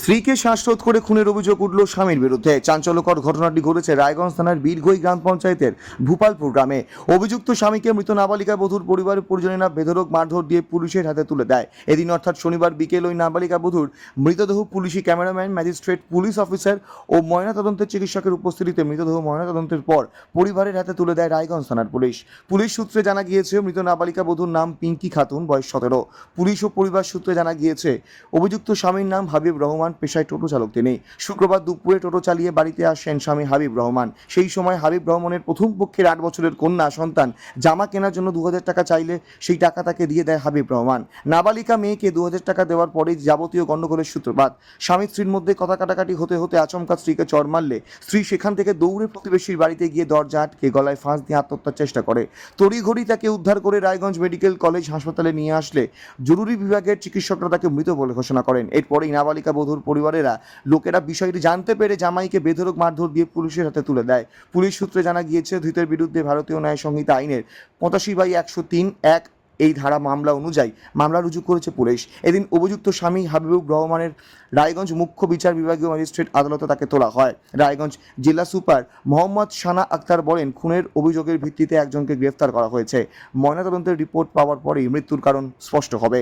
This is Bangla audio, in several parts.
স্ত্রীকে শ্বাসরোধ করে খুনের অভিযোগ উঠল স্বামীর বিরুদ্ধে। চাঞ্চল্যকর ঘটনাটি ঘটেছে রায়গঞ্জ থানার বীরগই গ্রাম পঞ্চায়েতের ভূপালপুর গ্রামে। অভিযুক্ত স্বামীকে মৃত নাবালিকা বধূর পরিবারের পরিজনেরা বেধরক মারধর দিয়ে পুলিশের হাতে তুলে দেয়। এদিন অর্থাৎ শনিবার বিকেল ওই নাবালিকা বধূর মৃতদেহ পুলিশি ক্যামেরাম্যান, ম্যাজিস্ট্রেট, পুলিশ অফিসার ও ময়নাতদন্তের চিকিৎসকের উপস্থিতিতে মৃতদেহ ময়নাতদন্তের পর পরিবারের হাতে তুলে দেয় রায়গঞ্জ থানার পুলিশ। পুলিশ সূত্রে জানা গিয়েছে, মৃত নাবালিকা বধূর নাম পিঙ্কি খাতুন, বয়স সতেরো। পুলিশ ও পরিবার সূত্রে জানা গিয়েছে, অভিযুক্ত স্বামীর নাম হাবিব রহমান পেশায় টোটো চালক তিনি। শুক্রবার দুপুরে টোটো চালিয়ে বাড়িতে আসেন স্বামী হাবিব রহমান। সেই সময় হাবিব রহমানের প্রথম পক্ষের আট বছরের কন্যা সন্তান। জামা কেনার জন্য দু হাজার টাকা চাইলে সেই টাকা তাকে দিয়ে দেয় হাবিব রহমান। নাবালিকা মেয়েকে দু হাজার টাকা দেওয়ার পরেই যাবতীয় গণ্ডগোলের সূত্রপাত। স্বামী স্ত্রীর মধ্যে কথা কাটাকাটি হতে হতে আচমকা স্ত্রীকে চড় মারলে। স্ত্রী সেখান থেকে দৌড়ে প্রতিবেশীর বাড়িতে গিয়ে দরজা আটকে গলায় ফাঁস দিয়ে আত্মহত্যার চেষ্টা করে। তড়িঘড়ি তাকে উদ্ধার করে রায়গঞ্জ মেডিকেল কলেজ হাসপাতালে নিয়ে আসলে জরুরি বিভাগের চিকিৎসকরা তাকে মৃত বলে ঘোষণা করেন। এরপরেই নাবালিকা বধূর পরিবারেরা লোকেরা বিষয়টি জানতে পেরে জামাইকে বেধরক মারধর দিয়ে পুলিশের হাতে তুলে দেয়। পুলিশ সূত্রে জানা গিয়েছে, ধৃতের বিরুদ্ধে ভারতীয় ন্যায় সংহিতা আইনের পঁচাশি বাই একশো তিন এক এই ধারা মামলা অনুযায়ী মামলা রুজু করেছে পুলিশ। এদিন অভিযুক্ত স্বামী হাবিবুর রহমানের রায়গঞ্জ মুখ্য বিচার বিভাগীয় ম্যাজিস্ট্রেট আদালতে তাকে তোলা হয়। রায়গঞ্জ জেলা সুপার মোহাম্মদ সানা আক্তার বলেন, খুনের অভিযোগের ভিত্তিতে একজনকে গ্রেফতার করা হয়েছে। ময়নাতদন্তের রিপোর্ট পাওয়ার পরেই মৃত্যুর কারণ স্পষ্ট হবে।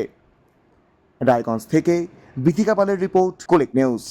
রায়গঞ্জ থেকে বিথিকা পালের রিপোর্ট কোলেক নিউজ।